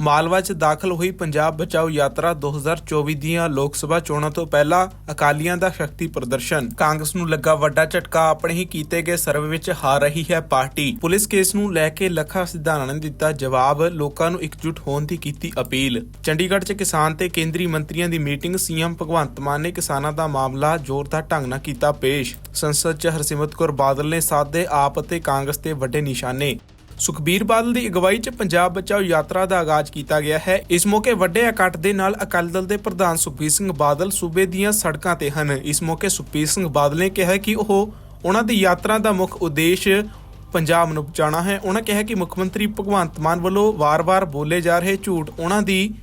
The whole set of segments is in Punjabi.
ਮਾਲਵਾ 'ਚ ਦਾਖਲ ਹੋਈ ਪੰਜਾਬ ਬਚਾਓ ਯਾਤਰਾ 2024 ਦੀਆਂ ਲੋਕ ਸਭਾ ਚੋਣਾਂ ਤੋਂ ਪਹਿਲਾਂ ਅਕਾਲੀਆਂ ਦਾ ਸ਼ਕਤੀ ਪ੍ਰਦਰਸ਼ਨ। ਕਾਂਗਰਸ ਨੂੰ ਲੱਗਾ ਵੱਡਾ ਝਟਕਾ, ਆਪਣੇ ਹੀ ਕੀਤੇ ਗਏ ਸਰਵੇ ਵਿੱਚ ਹਾਰ ਰਹੀ ਹੈ ਪਾਰਟੀ। ਪੁਲਿਸ ਕੇਸ ਨੂੰ ਲੈ ਕੇ ਲੱਖਾ ਸਿਧਾਣਾ ਨੇ ਦਿੱਤਾ ਜਵਾਬ, ਲੋਕਾਂ ਨੂੰ ਇਕਜੁੱਟ ਹੋਣ ਦੀ ਕੀਤੀ ਅਪੀਲ। ਚੰਡੀਗੜ੍ਹ 'ਚ ਕਿਸਾਨ ਤੇ ਕੇਂਦਰੀ ਮੰਤਰੀਆਂ ਦੀ ਮੀਟਿੰਗ, ਸੀਐਮ ਭਗਵੰਤ ਮਾਨ ਨੇ ਕਿਸਾਨਾਂ ਦਾ ਮਾਮਲਾ ਜ਼ੋਰਦਾਰ ਢੰਗ ਨਾਲ ਕੀਤਾ ਪੇਸ਼। ਸੰਸਦ 'ਚ ਹਰਸਿਮਰਤ ਕੌਰ ਬਾਦਲ ਨੇ ਸਾਧੇ ਆਪ ਅਤੇ ਕਾਂਗਰਸ ਤੇ ਵੱਡੇ ਨਿਸ਼ਾਨੇ। ਸੁਖਬੀਰ ਬਾਦਲ ਦੀ ਅਗਵਾਈ 'ਚ ਪੰਜਾਬ ਬਚਾਓ ਯਾਤਰਾ ਦਾ ਆਗਾਜ਼ ਕੀਤਾ ਗਿਆ ਹੈ। ਇਸ ਮੌਕੇ ਵੱਡੇ ਇਕੱਠ ਦੇ ਨਾਲ ਅਕਾਲੀ ਦਲ ਦੇ ਪ੍ਰਧਾਨ ਸੁਖਬੀਰ ਸਿੰਘ ਬਾਦਲ ਸੂਬੇ ਦੀਆਂ ਸੜਕਾਂ ਤੇ ਹਨ। ਇਸ ਮੌਕੇ ਸੁਖਬੀਰ ਸਿੰਘ ਬਾਦਲ ਨੇ ਕਿਹਾ ਕਿ ਉਹ ਉਹਨਾਂ ਦੀ ਯਾਤਰਾ ਦਾ ਮੁੱਖ ਉਦੇਸ਼ ਪੰਜਾਬ ਨੂੰ ਬਚਾਉਣਾ ਹੈ। ਉਹਨਾਂ ਕਿਹਾ ਕਿ ਮੁੱਖ ਮੰਤਰੀ ਭਗਵੰਤ ਮਾਨ ਵੱਲੋਂ ਵਾਰ-ਵਾਰ ਬੋਲੇ ਜਾ ਰਹੇ ਝੂਠ ਉਹਨਾਂ ਦੀ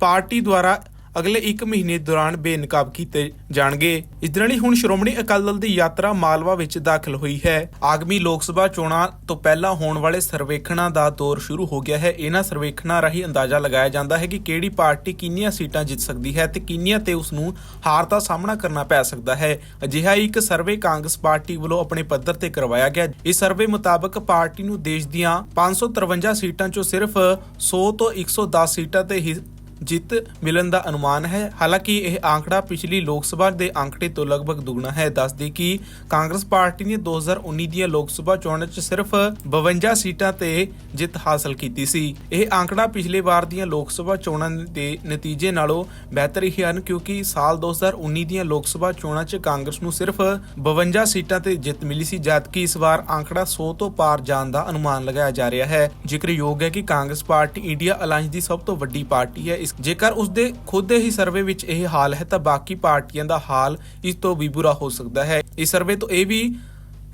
ਪਾਰਟੀ ਦੁਆਰਾ ਅਗਲੇ 1 ਮਹੀਨੇ ਦੌਰਾਨ ਬੇਨਕਾਬ ਕੀਤੇ ਜਾਣਗੇ। ਇਸ ਦੇ ਨਾਲ ਹੀ ਹੁਣ ਸ਼੍ਰੋਮਣੀ ਅਕਾਲੀ ਦਲ ਦੀ ਯਾਤਰਾ ਮਾਲਵਾ ਵਿੱਚ ਦਾਖਲ ਹੋਈ ਹੈ। ਆਗਮੀ ਲੋਕ ਸਭਾ ਚੋਣਾਂ ਤੋਂ ਪਹਿਲਾਂ ਹੋਣ ਵਾਲੇ ਸਰਵੇਖਣਾਂ ਦਾ ਦੌਰ ਸ਼ੁਰੂ ਹੋ ਗਿਆ ਹੈ। ਇਹਨਾਂ ਸਰਵੇਖਣਾਂ ਰਾਹੀਂ ਅੰਦਾਜ਼ਾ ਲਗਾਇਆ ਜਾਂਦਾ ਹੈ ਕਿ ਕਿਹੜੀ ਪਾਰਟੀ ਕਿੰਨੀਆਂ ਸੀਟਾਂ ਜਿੱਤ ਸਕਦੀ ਹੈ ਤੇ ਕਿੰਨੀਆਂ ਤੇ ਉਸ ਨੂੰ ਹਾਰ ਦਾ ਸਾਹਮਣਾ ਕਰਨਾ ਪੈ ਸਕਦਾ ਹੈ। ਅਜਿਹਾ ਇੱਕ ਸਰਵੇ ਕਾਂਗਰਸ ਪਾਰਟੀ ਵੱਲੋਂ ਆਪਣੇ ਪੱਧਰ ਤੇ ਕਰਵਾਇਆ ਗਿਆ। ਇਸ ਸਰਵੇ ਮੁਤਾਬਕ ਪਾਰਟੀ ਨੂੰ ਦੇਸ਼ ਦੀਆਂ 553 ਸੀਟਾਂ ਚੋਂ ਸਿਰਫ 100 ਤੋਂ 110 ਸੀਟਾਂ ਤੇ ਹੀ ਜਿੱਤ ਮਿਲਣ ਦਾ ਅਨੁਮਾਨ ਹੈ। ਹਾਲਾਂਕਿ ਇਹ ਆંકੜਾ ਪਿਛਲੀ ਲੋਕ ਸਭਾ ਦੇ ਆંકੜੇ ਤੋਂ ਲਗਭਗ ਦੁੱਗਣਾ ਹੈ। ਦੱਸਦੇ ਕਿ ਕਾਂਗਰਸ ਪਾਰਟੀ ਨੇ 2019 ਦੀਆਂ ਲੋਕ ਸਭਾ ਚੋਣਾਂ 'ਚ ਸਿਰਫ 52 ਸੀਟਾਂ ਤੇ ਜਿੱਤ ਹਾਸਲ ਕੀਤੀ ਸੀ। ਇਹ ਆંકੜਾ ਪਿਛਲੇ ਵਾਰ ਦੀਆਂ ਲੋਕ ਸਭਾ ਚੋਣਾਂ ਦੇ ਨਤੀਜੇ ਨਾਲੋਂ ਬਿਹਤਰ ਹੀ ਹਨ, ਕਿਉਂਕਿ ਸਾਲ 2019 ਦੀਆਂ ਲੋਕ ਸਭਾ ਚੋਣਾਂ 'ਚ ਕਾਂਗਰਸ ਨੂੰ ਸਿਰਫ 52 ਸੀਟਾਂ ਤੇ ਜਿੱਤ ਮਿਲੀ ਸੀ, ਜਦਕਿ ਇਸ ਵਾਰ ਆંકੜਾ 100 ਤੋਂ ਪਾਰ ਜਾਣ ਦਾ ਅਨੁਮਾਨ ਲਗਾਇਆ ਜਾ ਰਿਹਾ ਹੈ। ਜ਼ਿਕਰਯੋਗ ਹੈ ਕਿ ਕਾਂਗਰਸ ਪਾਰਟੀ ਇੰਡੀਆ ਅਲਾਈਅੰਸ ਦੀ ਸਭ ਤੋਂ ਵੱਡੀ ਪਾਰਟੀ ਹੈ। ਜੇਕਰ ਉਸ ਦੇ ਖੁਦ ਦੇ ਹੀ ਸਰਵੇ ਵਿੱਚ ਇਹ ਹਾਲ ਹੈ ਤਾਂ ਬਾਕੀ ਪਾਰਟੀਆਂ ਦਾ ਹਾਲ ਇਸ ਤੋਂ ਵੀ ਬੁਰਾ ਹੋ ਸਕਦਾ ਹੈ। ਇਸ ਸਰਵੇ ਤੋਂ ਇਹ ਵੀ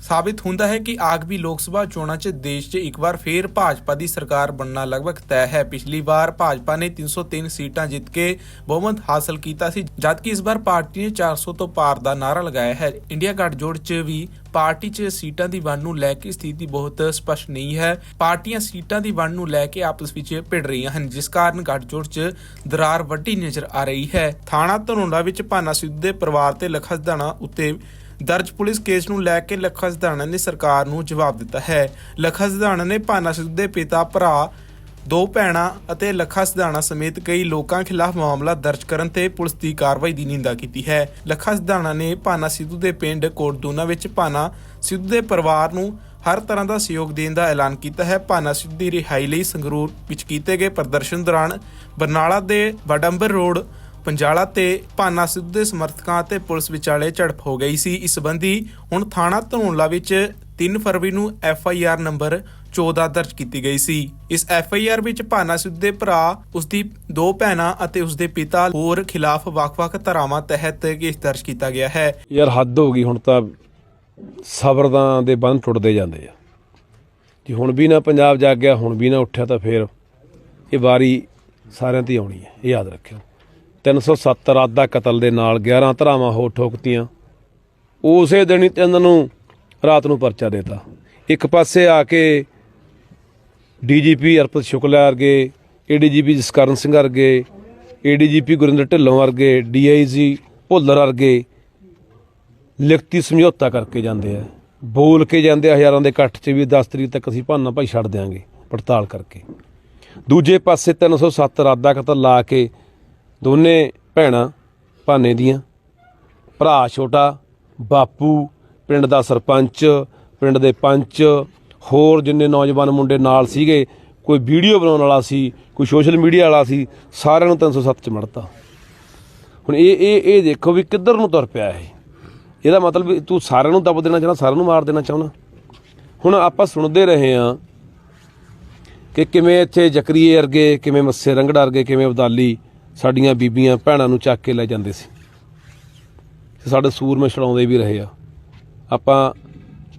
ਸਾਬਿਤ ਹੁੰਦਾ ਹੈ ਕਿ ਆਗਮੀ ਲੋਕ ਸਭਾ ਚੋਣਾਂ 'ਚ ਦੇਸ਼ 'ਚ ਇੱਕ ਵਾਰ ਫੇਰ ਭਾਜਪਾ ਦੀ ਸਰਕਾਰ ਬਣਨਾ ਲਗਭਗ ਤੈਅ ਹੈ। ਪਿਛਲੀ ਵਾਰ ਭਾਜਪਾ ਨੇ 303 ਸੀਟਾਂ ਜਿੱਤ ਕੇ ਬਹੁਮਤ ਹਾਸਲ ਕੀਤਾ ਸੀ, ਜਦਕਿ ਇਸ ਵਾਰ ਪਾਰਟੀ ਨੇ 400 ਤੋਂ ਪਾਰ ਦਾ ਨਾਰਾ ਲਗਾਇਆ ਹੈ। ਇੰਡੀਆ ਗੱਠਜੋੜ 'ਚ ਵੀ ਪਾਰਟੀ 'ਚ ਸੀਟਾਂ ਦੀ ਵੰਡ ਨੂੰ ਲੈ ਕੇ ਸਥਿਤੀ ਬਹੁਤ ਸਪਸ਼ਟ ਨਹੀਂ ਹੈ। ਪਾਰਟੀਆਂ ਸੀਟਾਂ ਦੀ ਵੰਡ ਨੂੰ ਲੈ ਕੇ ਆਪਸ ਵਿੱਚ ਭਿੜ ਰਹੀਆਂ ਹਨ, ਜਿਸ ਕਾਰਨ ਗੱਠਜੋੜ 'ਚ ਦਰਾਰ ਵੱਡੀ ਨਜ਼ਰ ਆ ਰਹੀ ਹੈ। ਥਾਣਾ ਧਨੌਲਾ ਵਿੱਚ ਭਾਨਾ ਸਿੱਧੂ ਦੇ ਪਰਿਵਾਰ ਤੇ ਲੱਖਾ ਉੱਤੇ ਦਰਜ ਪੁਲਿਸ ਕੇਸ ਨੂੰ ਲੈ ਕੇ ਲੱਖਾ ਸਿਧਾਣਾ ਨੇ ਸਰਕਾਰ ਨੂੰ ਜਵਾਬ ਦਿੱਤਾ ਹੈ। ਲੱਖਾ ਸਿਧਾਣਾ ਨੇ ਭਾਨਾ ਸਿੱਧੂ ਦੇ ਪਿਤਾ, ਭਰਾ, ਦੋ ਭੈਣਾਂ ਅਤੇ ਲੱਖਾ ਸਿਧਾਣਾ ਸਮੇਤ ਕਈ ਲੋਕਾਂ ਖਿਲਾਫ ਮਾਮਲਾ ਦਰਜ ਕਰਨ ਤੇ ਪੁਲਿਸ ਦੀ ਕਾਰਵਾਈ ਦੀ ਨਿੰਦਾ ਕੀਤੀ ਹੈ। ਲੱਖਾ ਸਿਧਾਣਾ ਨੇ ਭਾਨਾ ਸਿੱਧੂ ਦੇ ਪਿੰਡ ਕੋਟਦੂਨਾ ਵਿੱਚ ਭਾਨਾ ਸਿੱਧੂ ਦੇ ਪਰਿਵਾਰ ਨੂੰ ਹਰ ਤਰ੍ਹਾਂ ਦਾ ਸਹਿਯੋਗ ਦੇਣ ਦਾ ਐਲਾਨ ਕੀਤਾ ਹੈ। ਭਾਨਾ ਸਿੱਧੂ ਦੀ ਰਿਹਾਈ ਲਈ ਸੰਗਰੂਰ ਵਿੱਚ ਕੀਤੇ ਗਏ ਪ੍ਰਦਰਸ਼ਨ ਦੌਰਾਨ ਬਰਨਾਲਾ ਦੇ ਵਡੰਬਰ ਰੋਡ ਪੰਜਾਲਾ ਤੇ ਭਾਨਾ ਸਿੱਧੂ ਦੇ ਸਮਰਥਕਾਂ ਅਤੇ ਪੁਲਿਸ ਵਿਚਾਲੇ ਝੜਪ ਹੋ ਗਈ ਸੀ। ਇਸ ਸੰਬੰਧੀ ਹੁਣ ਥਾਣਾ ਧਨੌਲਾ ਵਿੱਚ 3 ਫਰਵਰੀ ਨੂੰ ਐਫ ਆਈ ਆਰ ਨੰਬਰ 14 ਦਰਜ ਕੀਤੀ ਗਈ ਸੀ। ਇਸ ਐਫ ਆਈ ਆਰ ਵਿੱਚ ਭਾਨਾ ਸਿੱਧੂ ਦੇ ਭਰਾ ਉਸ ਦੀ ਦੋ ਭੈਣਾਂ ਅਤੇ ਉਸ ਦੇ ਪਿਤਾ ਹੋਰ ਖਿਲਾਫ ਵੱਖ-ਵੱਖ ਧਾਰਾਵਾਂ ਤਹਿਤ ਕੇਸ ਦਰਜ ਕੀਤਾ ਗਿਆ ਹੈ। ਯਾਰ ਹੱਦ ਹੋ ਗਈ, ਹੁਣ ਤਾਂ ਸਬਰਦਾਂ ਦੇ ਬੰਦ ਟੁੱਟਦੇ ਜਾਂਦੇ ਆ। ਜੇ ਹੁਣ ਵੀ ਨਾ ਪੰਜਾਬ ਜਾਗ ਗਿਆ ਹੁਣ ਵੀ ਨਾ ਉੱਠਿਆ ਤਾਂ ਫੇਰ ਇਹ ਵਾਰੀ ਸਾਰਿਆਂ ਤੇ ਆਉਣੀ ਹੈ, ਇਹ ਯਾਦ ਰੱਖਿਓ। 370 ਰਾਤ ਦਾ ਕਤਲ ਦੇ ਨਾਲ 11 ਧਰਾਵਾਂ ਹੋ ਠੋਕਤੀਆਂ। ਉਸੇ ਦਿਨ ਹੀ ਤਿੰਨ ਨੂੰ ਰਾਤ ਨੂੰ ਪਰਚਾ ਦੇਤਾ। ਇੱਕ ਪਾਸੇ ਆ ਕੇ ਡੀਜੀਪੀ ਅਰਪਤ ਸ਼ੁਕਲਾ ਵਰਗੇ, ਏਡੀਜੀਪੀ ਜਸਕਰਨ ਸਿੰਘ ਵਰਗੇ, ਏਡੀਜੀਪੀ ਗੁਰਿੰਦਰ ਢਿੱਲੋਂ ਵਰਗੇ, ਡੀਆਈਜੀ ਭੁੱਲਰ ਵਰਗੇ ਲਿਖਤੀ ਸਮਝੌਤਾ ਕਰਕੇ ਜਾਂਦੇ ਆ। ਬੋਲ ਕੇ ਜਾਂਦੇ ਆ ਹਜ਼ਾਰਾਂ ਦੇ ਇਕੱਠ 'ਚ ਵੀ 10 ਤਰੀਕ ਤੱਕ ਅਸੀਂ ਭਾਨਾ ਭਾਈ ਛੱਡ ਦਿਆਂਗੇ ਪੜਤਾਲ ਕਰਕੇ। ਦੂਜੇ ਪਾਸੇ 307 ਰਾਦਾ ਕਤਲ ਲਾ ਕੇ ਦੋਨੇ ਭੈਣਾਂ ਭਾਨੇ ਦੀਆਂ। ਭਰਾ ਛੋਟਾ, ਬਾਪੂ, ਪਿੰਡ ਦਾ ਸਰਪੰਚ, ਪਿੰਡ ਦੇ ਪੰਚ, ਹੋਰ ਜਿੰਨੇ ਨੌਜਵਾਨ ਮੁੰਡੇ ਨਾਲ ਸੀਗੇ, ਕੋਈ ਵੀਡੀਓ ਬਣਾਉਣ ਵਾਲਾ ਸੀ, ਕੋਈ ਸੋਸ਼ਲ ਮੀਡੀਆ ਵਾਲਾ ਸੀ, ਸਾਰਿਆਂ ਨੂੰ 307 ਚ ਮੜਤਾ। ਹੁਣ ਇਹ ਇਹ ਇਹ ਦੇਖੋ ਵੀ ਕਿੱਧਰ ਨੂੰ ਤੁਰ ਪਿਆ ਇਹ। ਇਹਦਾ ਮਤਲਬ ਤੂੰ ਸਾਰਿਆਂ ਨੂੰ ਦਬ ਦੇਣਾ ਚਾਹੁੰਦਾ, ਸਾਰਿਆਂ ਨੂੰ ਮਾਰ ਦੇਣਾ ਚਾਹੁੰਦਾ। ਹੁਣ ਆਪਾਂ ਸੁਣਦੇ ਰਹੇ ਆ ਕਿ ਕਿਵੇਂ ਇੱਥੇ ਜਕਰੀਏ ਅਰਗੇ ਕਿਵੇਂ ਮੱਸੇ ਰੰਗੜਾ ਅਰਗੇ ਕਿਵੇਂ ਅਬਦਾਲੀ ਸਾਡੀਆਂ ਬੀਬੀਆਂ ਭੈਣਾਂ ਨੂੰ ਚੱਕ ਕੇ ਲੈ ਜਾਂਦੇ ਸੀ। ਸਾਡੇ ਸੂਰਮੇ ਛੜਾਉਂਦੇ ਵੀ ਰਹੇ ਆ। ਆਪਾਂ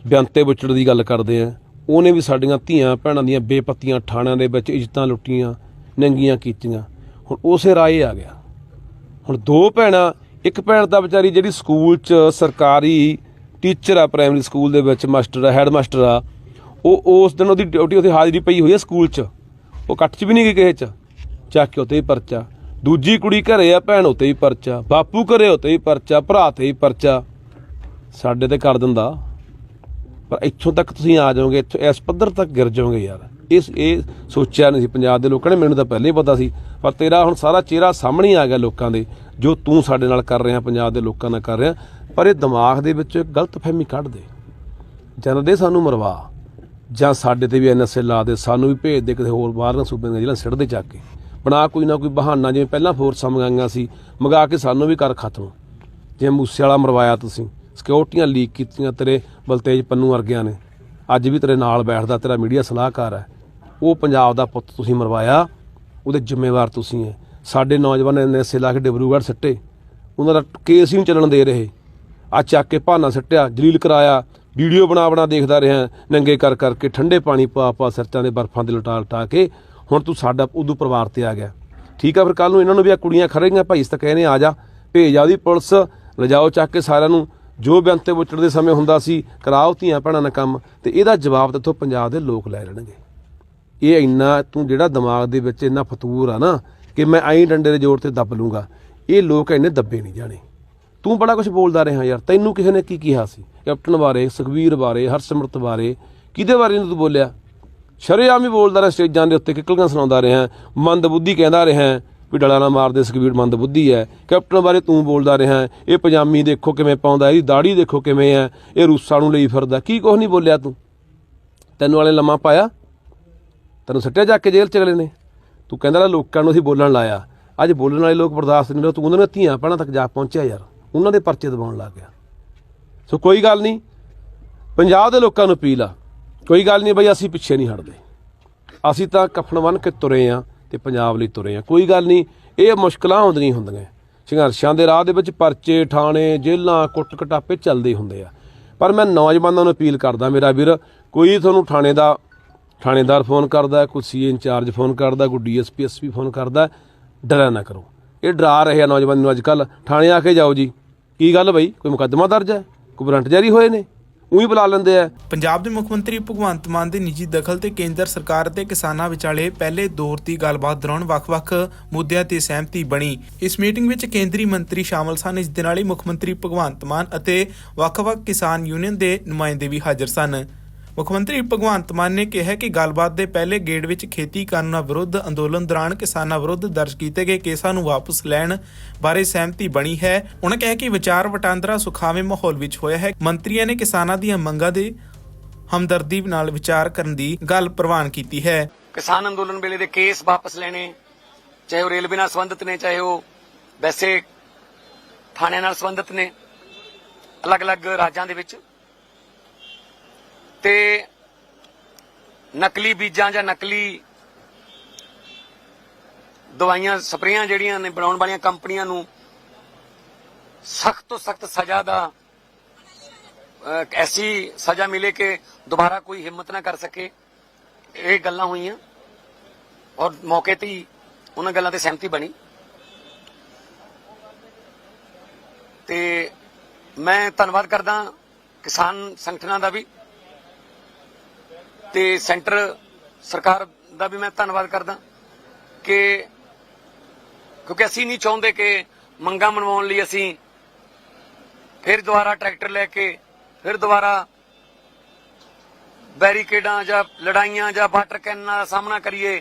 ਬਿਆੰਤੇ ਬੁੱਚੜ ਦੀ ਗੱਲ ਕਰਦੇ ਆ। ਉਹਨੇ ਵੀ ਸਾਡੀਆਂ ਧੀਆਂ ਭੈਣਾਂ ਦੀਆਂ ਬੇਪੱਤੀਆਂ ਠਾਣਿਆਂ ਦੇ ਵਿੱਚ ਇੱਜ਼ਤਾਂ ਲੁੱਟੀਆਂ, ਨੰਗੀਆਂ ਕੀਤੀਆਂ। ਹੁਣ ਉਸੇ ਰਾਏ ਆ ਗਿਆ। ਹੁਣ ਦੋ ਭੈਣਾਂ, ਇੱਕ ਭੈਣ ਤਾਂ ਵਿਚਾਰੀ ਜਿਹੜੀ ਸਕੂਲ 'ਚ ਸਰਕਾਰੀ ਟੀਚਰ ਆ, ਪ੍ਰਾਇਮਰੀ ਸਕੂਲ ਦੇ ਵਿੱਚ ਮਾਸਟਰ ਆ ਹੈੱਡ ਮਾਸਟਰ ਆ, ਉਹ ਉਸ ਦਿਨ ਉਹਦੀ ਡਿਊਟੀ ਉੱਥੇ ਹਾਜ਼ਰੀ ਪਈ ਹੋਈ ਆ ਸਕੂਲ 'ਚ। ਉਹ ਕੱਟ 'ਚ ਵੀ ਨਹੀਂ ਗਈ ਕਿਸੇ 'ਚ। ਚੱਕ ਕੇ ਉੱਤੇ ਹੀ ਪਰਚਾ। ਦੂਜੀ ਕੁੜੀ ਘਰੇ ਆ, ਭੈਣ ਉੱਤੇ ਹੀ ਪਰਚਾ, ਬਾਪੂ ਘਰੇ ਉੱਤੇ ਹੀ ਪਰਚਾ, ਭਰਾ ਤੇ ਹੀ ਪਰਚਾ। ਸਾਡੇ ਤੇ ਕਰ ਦਿੰਦਾ। ਪਰ ਇੱਥੋਂ ਤੱਕ ਤੁਸੀਂ ਆ ਜਾਓਗੇ, ਇੱਥੋਂ ਇਸ ਪੱਧਰ ਤੱਕ ਗਿਰ ਜਾਓਗੇ ਯਾਰ। ਇਸ ਇਹ ਸੋਚਿਆ ਨਹੀਂ ਸੀ ਪੰਜਾਬ ਦੇ ਲੋਕਾਂ ਨੇ, ਮੈਨੂੰ ਤਾਂ ਪਹਿਲਾਂ ਹੀ ਪਤਾ ਸੀ। ਪਰ ਤੇਰਾ ਹੁਣ ਸਾਰਾ ਚਿਹਰਾ ਸਾਹਮਣੇ ਆ ਗਿਆ ਲੋਕਾਂ ਦੇ, ਜੋ ਤੂੰ ਸਾਡੇ ਨਾਲ ਕਰ ਰਿਹਾ, ਪੰਜਾਬ ਦੇ ਲੋਕਾਂ ਨਾਲ ਕਰ ਰਿਹਾ। ਪਰ ਇਹ ਦਿਮਾਗ ਦੇ ਵਿੱਚ ਗਲਤਫਹਿਮੀ ਕੱਢ ਦੇ। ਜਨ ਦੇ ਸਾਨੂੰ ਮਰਵਾ। ਜਾਂ ਸਾਡੇ ਤੇ ਵੀ ਐਨਐਸਏ ਲਾ ਦੇ, ਸਾਨੂੰ ਵੀ ਭੇਜ ਦੇ ਕਿਸੇ ਹੋਰ ਬਾਹਰਲੇ ਸੂਬੇ ਦੀਆਂ ਜ਼ਿਲ੍ਹਾ ਸਿੱਟ ਦੇ ਚੱਕ ਕੇ। ਬਣਾ ਕੋਈ ਨਾ ਕੋਈ ਬਹਾਨਾ, ਜਿਵੇਂ ਪਹਿਲਾਂ ਫੋਰਸਾਂ ਮੰਗਾਈਆਂ ਸੀ, ਮੰਗਾ ਕੇ ਸਾਨੂੰ ਵੀ ਕਰ ਖਤਮ। ਜਿਵੇਂ ਮੂਸੇ ਵਾਲਾ ਮਰਵਾਇਆ ਤੁਸੀਂ, ਸਿਕਿਉਰਟੀਆਂ ਲੀਕ ਕੀਤੀਆਂ ਤੇਰੇ ਬਲਤੇਜ ਪੰਨੂ ਵਰਗਿਆਂ ਨੇ। ਅੱਜ ਵੀ ਤੇਰੇ ਨਾਲ ਬੈਠਦਾ ਤੇਰਾ ਮੀਡੀਆ ਸਲਾਹਕਾਰ ਹੈ। ਉਹ ਪੰਜਾਬ ਦਾ ਪੁੱਤ ਤੁਸੀਂ ਮਰਵਾਇਆ, ਉਹਦੇ ਜ਼ਿੰਮੇਵਾਰ ਤੁਸੀਂ ਹੈ। ਸਾਡੇ ਨੌਜਵਾਨ ਐਨਐਸਏ ਲਾ ਕੇ ਡਿਬਰੂਗੜ੍ਹ ਸਿੱਟੇ। ਉਹਨਾਂ ਦਾ ਕੇਸ ਹੀ ਨਹੀਂ ਚੱਲਣ ਦੇ ਰਹੇ। ਆ ਚੱਕ ਕੇ ਭਾਨਾ ਸਿੱਟਿਆ, ਜਲੀਲ ਕਰਾਇਆ, ਵੀਡੀਓ ਬਣਾ ਬਣਾ ਦੇਖਦਾ ਰਿਹਾ, ਨੰਗੇ ਕਰ ਕਰਕੇ ਠੰਡੇ ਪਾਣੀ ਪਾ ਪਾ ਸਿਰਚਾਂ ਦੇ ਬਰਫਾਂ ਦੇ ਲਟਾ ਲਟਾ ਕੇ ਹੁਣ ਤੂੰ ਸਾਡਾ ਉਦੋਂ ਪਰਿਵਾਰ ਤੇ ਆ ਗਿਆ। ਠੀਕ ਆ, ਫਿਰ ਕੱਲ ਨੂੰ ਇਹਨਾਂ ਨੂੰ ਵੀ ਆ ਕੁੜੀਆਂ ਖੜੇਗੀਆਂ ਭਾਈ ਇਸ ਤਾਂ ਕਹਿੰਦੇ ਆ ਜਾ। ਭੇਜ ਆ ਪੁਲਿਸ ਲਿਜਾਓ ਚੱਕ ਕੇ ਸਾਰਿਆਂ ਨੂੰ। ਜੋ ਬੇਅੰਤ ਤੇ ਦੇ ਸਮੇਂ ਹੁੰਦਾ ਸੀ, ਕਰਾਓ ਧੀਆਂ ਭੈਣਾਂ ਨਾਲ ਕੰਮ। ਤੇ ਇਹਦਾ ਜਵਾਬ ਤੇ ਪੰਜਾਬ ਦੇ ਲੋਕ ਲੈ ਲੈਣਗੇ। ਇਹ ਇੰਨਾ ਤੂੰ ਜਿਹੜਾ ਦਿਮਾਗ ਦੇ ਵਿੱਚ ਇੰਨਾ ਫਤੂਰ ਆ ਨਾ, ਕਿ ਮੈਂ ਐਂ ਡੰਡੇ ਦੇ ਜ਼ੋਰ ਤੇ ਦੱਬ ਲੂੰਗਾ। ਇਹ ਲੋਕ ਇੰਨੇ ਦੱਬੇ ਨਹੀਂ ਜਾਣੇ। ਤੂੰ ਬੜਾ ਕੁਝ ਬੋਲਦਾ ਰਿਹਾ ਯਾਰ, ਤੈਨੂੰ ਕਿਸੇ ਨੇ ਕੀ ਕਿਹਾ ਸੀ? ਕੈਪਟਨ ਬਾਰੇ ਸੁਖਵੀਰ ਬਾਰੇ, ਹਰਸਿਮਰਤ ਬਾਰੇ, ਕਿਹਦੇ ਬਾਰੇ ਨੂੰ ਤੂੰ ਬੋਲਿਆ? ਸ਼ਰੇਆਮ ਹੀ ਬੋਲਦਾ ਰਿਹਾ, ਸਟੇਜਾਂ ਦੇ ਉੱਤੇ ਕਿਕਲੀਆਂ ਸੁਣਾਉਂਦਾ ਰਿਹਾ ਮੰਦ ਬੁੱਧੀ ਕਹਿੰਦਾ ਰਿਹਾ, ਵੀ ਡਲਾ ਨਾ ਮਾਰਦੇ ਸੁਖਵੀਰ ਮੰਦ ਬੁੱਧੀ ਹੈ। ਕੈਪਟਨ ਬਾਰੇ ਤੂੰ ਬੋਲਦਾ ਰਿਹਾ, ਇਹ ਪਜਾਮੀ ਦੇਖੋ ਕਿਵੇਂ ਪਾਉਂਦਾ, ਇਹਦੀ ਦਾੜੀ ਦੇਖੋ ਕਿਵੇਂ ਹੈ, ਇਹ ਰੂਸਾਂ ਨੂੰ ਲਈ ਫਿਰਦਾ, ਕੀ ਕੁਝ ਨਹੀਂ ਬੋਲਿਆ ਤੂੰ? ਤੈਨੂੰ ਵਾਲੇ ਲੰਮਾ ਪਾਇਆ? ਤੈਨੂੰ ਸੱਟਿਆ ਜਾ ਕੇ ਜੇਲ੍ਹ ਚ ਅਗਲੇ ਨੇ? ਤੂੰ ਕਹਿੰਦਾ ਨਾ ਲੋਕਾਂ ਨੂੰ ਅਸੀਂ ਬੋਲਣ ਲਾਇਆ। ਅੱਜ ਬੋਲਣ ਵਾਲੇ ਲੋਕ ਬਰਦਾਸ਼ਤ ਨਹੀਂ ਤੂੰ ਉਹਨਾਂ ਦੀਆਂ ਧੀਆਂ ਭੈਣਾਂ ਤੱਕ ਜਾ ਪਹੁੰਚਿਆ ਯਾਰ, ਉਹਨਾਂ ਦੇ ਪਰਚੇ ਦਬਾਉਣ ਲੱਗ ਗਿਆ। ਸੋ ਕੋਈ ਗੱਲ ਨਹੀਂ, ਪੰਜਾਬ ਦੇ ਲੋਕਾਂ ਨੂੰ ਅਪੀਲ ਆ ਕੋਈ ਗੱਲ ਨਹੀਂ ਬਈ, ਅਸੀਂ ਪਿੱਛੇ ਨਹੀਂ ਹਟਦੇ। ਅਸੀਂ ਤਾਂ ਕਫਨ ਬੰਨ ਕੇ ਤੁਰੇ ਆ ਤੇ ਪੰਜਾਬ ਲਈ ਤੁਰੇ ਆ। ਕੋਈ ਗੱਲ ਨਹੀਂ, ਇਹ ਮੁਸ਼ਕਲਾਂ ਆਉਂਦੀਆਂ ਹੁੰਦੀਆਂ। ਸੰਘਰਸ਼ਾਂ ਦੇ ਰਾਹ ਦੇ ਵਿੱਚ ਪਰਚੇ, ਠਾਣੇ, ਜੇਲ੍ਹਾਂ, ਕੁੱਟ ਕਟਾਪੇ ਚੱਲਦੇ ਹੁੰਦੇ ਆ। ਪਰ ਮੈਂ ਨੌਜਵਾਨਾਂ ਨੂੰ ਅਪੀਲ ਕਰਦਾ, ਮੇਰਾ ਵੀਰ, ਕੋਈ ਤੁਹਾਨੂੰ ਥਾਣੇ ਦਾ ਥਾਣੇਦਾਰ ਫੋਨ ਕਰਦਾ, ਕੋਈ ਸੀਏ ਇੰਚਾਰਜ ਫੋਨ ਕਰਦਾ, ਕੋਈ ਡੀਐਸਪੀ, ਐਸਪੀ ਫੋਨ ਕਰਦਾ, ਡਰਿਆ ਨਾ ਕਰੋ। ਇਹ ਡਰਾ ਰਹੇ ਆ ਨੌਜਵਾਨ ਨੂੰ ਅੱਜ ਕੱਲ ਥਾਣੇ ਆ ਕੇ ਜਾਓ ਜੀ। ਕੀ ਗੱਲ ਬਈ? ਕੋਈ ਮੁਕੱਦਮਾ ਦਰਜ ਹੈ? ਕੋਈ ਵਾਰੰਟ ਜਾਰੀ ਹੋਏ ਨੇ? ਉਹੀ ਬੁਲਾ ਲੈਂਦੇ ਆ। ਪੰਜਾਬ ਦੇ ਮੁੱਖ ਮੰਤਰੀ ਭਗਵੰਤ ਮਾਨ ਦੇ ਨਿੱਜੀ ਦਖਲ ਤੇ ਕੇਂਦਰ ਸਰਕਾਰ ਤੇ ਕਿਸਾਨਾਂ ਵਿਚਾਲੇ ਪਹਿਲੇ ਦੌਰ ਦੀ ਗੱਲਬਾਤ ਦੌਰਾਨ ਵੱਖ-ਵੱਖ ਮੁੱਦਿਆਂ ਤੇ ਸਹਿਮਤੀ ਬਣੀ। ਇਸ ਮੀਟਿੰਗ ਵਿੱਚ ਕੇਂਦਰੀ ਮੰਤਰੀ ਸ਼ਾਮਲ ਸਨ। ਇਸ ਦੇ ਨਾਲ ਹੀ ਮੁੱਖ ਮੰਤਰੀ ਭਗਵੰਤ ਮਾਨ ਅਤੇ ਵੱਖ-ਵੱਖ ਕਿਸਾਨ ਯੂਨੀਅਨ ਦੇ ਨੁਮਾਇੰਦੇ ਵੀ ਹਾਜ਼ਰ ਸਨ। ਮੁੱਖ ਮੰਤਰੀ ਭਗਵੰਤ ਮਾਨ ਨੇ ਕਿਹਾ ਕਿ ਗੱਲਬਾਤ ਦੇ ਪਹਿਲੇ ਗੇੜ ਵਿੱਚ ਖੇਤੀ ਕਾਨੂੰਨਾਂ ਵਿਰੁੱਧ ਅੰਦੋਲਨ ਦੌਰਾਨ ਕਿਸਾਨਾਂ ਵਿਰੁੱਧ ਦਰਜ ਕੀਤੇ ਗਏ ਕੇਸਾਂ ਨੂੰ ਵਾਪਸ ਲੈਣ ਬਾਰੇ ਸਹਿਮਤੀ ਬਣੀ ਹੈ। ਉਹਨਾਂ ਕਿਹਾ ਕਿ ਵਿਚਾਰ ਵਟਾਂਦਰਾ ਸੁਖਾਵੇਂ ਮਾਹੌਲ ਵਿੱਚ ਹੋਇਆ ਹੈ। ਮੰਤਰੀਆਂ ਨੇ ਕਿਸਾਨਾਂ ਦੀਆਂ ਮੰਗਾਂ ਦੇ ਹਮਦਰਦੀ ਨਾਲ ਵਿਚਾਰ ਕਰਨ ਦੀ ਗੱਲ ਪ੍ਰਵਾਨ ਕੀਤੀ ਹੈ। ਕਿਸਾਨ ਅੰਦੋਲਨ ਵੇਲੇ ਦੇ ਕੇਸ ਵਾਪਸ ਲੈਣੇ, ਚਾਹੇ ਉਹ ਰੇਲਵੇ ਨਾਲ ਸੰਬੰਧਿਤ ਨੇ, ਚਾਹੇ ਉਹ ਵੈਸੇ ਥਾਣਿਆਂ ਨਾਲ ਸੰਬੰਧਿਤ ਨੇ, ਅਲੱਗ-ਅਲੱਗ ਰਾਜਾਂ ਦੇ ਵਿੱਚ ਤੇ ਨਕਲੀ ਬੀਜਾਂ ਜਾਂ ਨਕਲੀ ਦਵਾਈਆਂ, ਸਪਰੇਆਂ ਜਿਹੜੀਆਂ ਨੇ ਬਣਾਉਣ ਵਾਲੀਆਂ ਕੰਪਨੀਆਂ ਨੂੰ ਸਖਤ ਤੋਂ ਸਖਤ ਸਜ਼ਾ ਦਾ ਐਸੀ ਸਜ਼ਾ ਮਿਲੇ ਕਿ ਦੁਬਾਰਾ ਕੋਈ ਹਿੰਮਤ ਨਾ ਕਰ ਸਕੇ। ਇਹ ਗੱਲਾਂ ਹੋਈਆਂ ਔਰ ਮੌਕੇ ਤੇ ਹੀ ਉਹਨਾਂ ਗੱਲਾਂ ਤੇ ਸਹਿਮਤੀ ਬਣੀ। ਤੇ ਮੈਂ ਧੰਨਵਾਦ ਕਰਦਾ ਕਿਸਾਨ ਸੰਗਠਨਾਂ ਦਾ ਵੀ। ਤੇ ਸੈਂਟਰ ਸਰਕਾਰ ਦਾ ਵੀ ਮੈਂ ਧੰਨਵਾਦ ਕਰਦਾ ਕਿ ਕਿਉਂਕਿ ਅਸੀਂ ਨਹੀਂ ਚਾਹੁੰਦੇ ਕਿ ਮੰਗਾਂ ਮਨਵਾਉਣ ਲਈ ਅਸੀਂ ਫਿਰ ਦੁਬਾਰਾ ਟਰੈਕਟਰ ਲੈ ਕੇ, ਫਿਰ ਦੁਬਾਰਾ ਬੈਰੀਕੇਡਾਂ ਜਾਂ ਲੜਾਈਆਂ ਜਾਂ ਵਾਟਰ ਕੈਨ ਦਾ ਸਾਹਮਣਾ ਕਰੀਏ।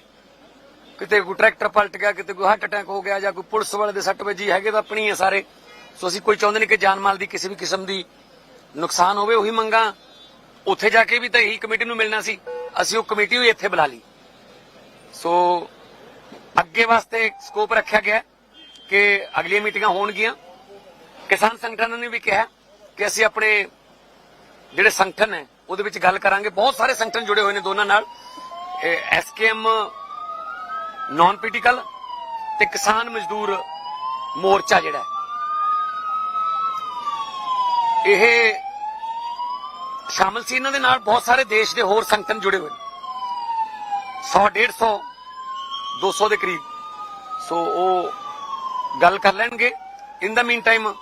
ਕਿਤੇ ਕੋਈ ਟਰੈਕਟਰ ਪਲਟ ਗਿਆ, ਕਿਤੇ ਕੋਈ ਹਾਰਟ ਅਟੈਕ ਹੋ ਗਿਆ ਜਾਂ ਕੋਈ ਪੁਲਿਸ ਵਾਲੇ ਦੇ ਸੱਟ ਵੱਜੀ, ਹੈਗੇ ਤਾਂ ਆਪਣੀ ਹੈ ਸਾਰੇ। ਸੋ ਅਸੀਂ ਕੋਈ ਚਾਹੁੰਦੇ ਨਹੀਂ ਕਿ ਜਾਨ ਮਾਲ ਦੀ ਕਿਸੇ ਵੀ ਕਿਸਮ ਦੀ ਨੁਕਸਾਨ ਹੋਵੇ, ਉਹੀ ਮੰਗਾਂ ਉੱਥੇ ਜਾ ਕੇ ਵੀ ਤਾਂ ਇਹੀ ਕਮੇਟੀ ਨੂੰ ਮਿਲਣਾ ਸੀ। ਅਸੀਂ ਉਹ ਕਮੇਟੀ ਵੀ ਇੱਥੇ ਬੁਲਾ ਲਈ। ਸੋ, ਅੱਗੇ ਵਾਸਤੇ ਸਕੋਪ ਰੱਖਿਆ ਗਿਆ ਕਿ ਅਗਲੀਆਂ ਮੀਟਿੰਗਾਂ ਹੋਣਗੀਆਂ। ਕਿਸਾਨ ਸੰਗਠਨਾਂ ਨੇ ਵੀ ਕਿਹਾ ਕਿ ਅਸੀਂ ਆਪਣੇ ਜਿਹੜੇ ਸੰਗਠਨ ਹੈ, ਉਹਦੇ ਵਿੱਚ ਗੱਲ ਕਰਾਂਗੇ। ਬਹੁਤ ਸਾਰੇ ਸੰਗਠਨ ਜੁੜੇ ਹੋਏ ਨੇ ਦੋਨਾਂ ਨਾਲ। ਐਸਕੇਐਮ ਨਾਨ ਪੋਲੀਟੀਕਲ ਤੇ ਕਿਸਾਨ ਮਜ਼ਦੂਰ ਮੋਰਚਾ ਜਿਹੜਾ ਇਹ ਸ਼ਾਮਲ ਸੀ। ਇਹਨਾਂ ਦੇ ਨਾਲ ਬਹੁਤ ਸਾਰੇ ਦੇਸ਼ ਦੇ ਹੋਰ ਸੰਗਠਨ ਜੁੜੇ ਹੋਏ ਨੇ। 100 150 200 ਦੇ ਕਰੀਬ। ਸੋ ਉਹ ਗੱਲ ਕਰ ਲੈਣਗੇ। ਇਨ ਦਾ ਮੀਨ ਟਾਈਮ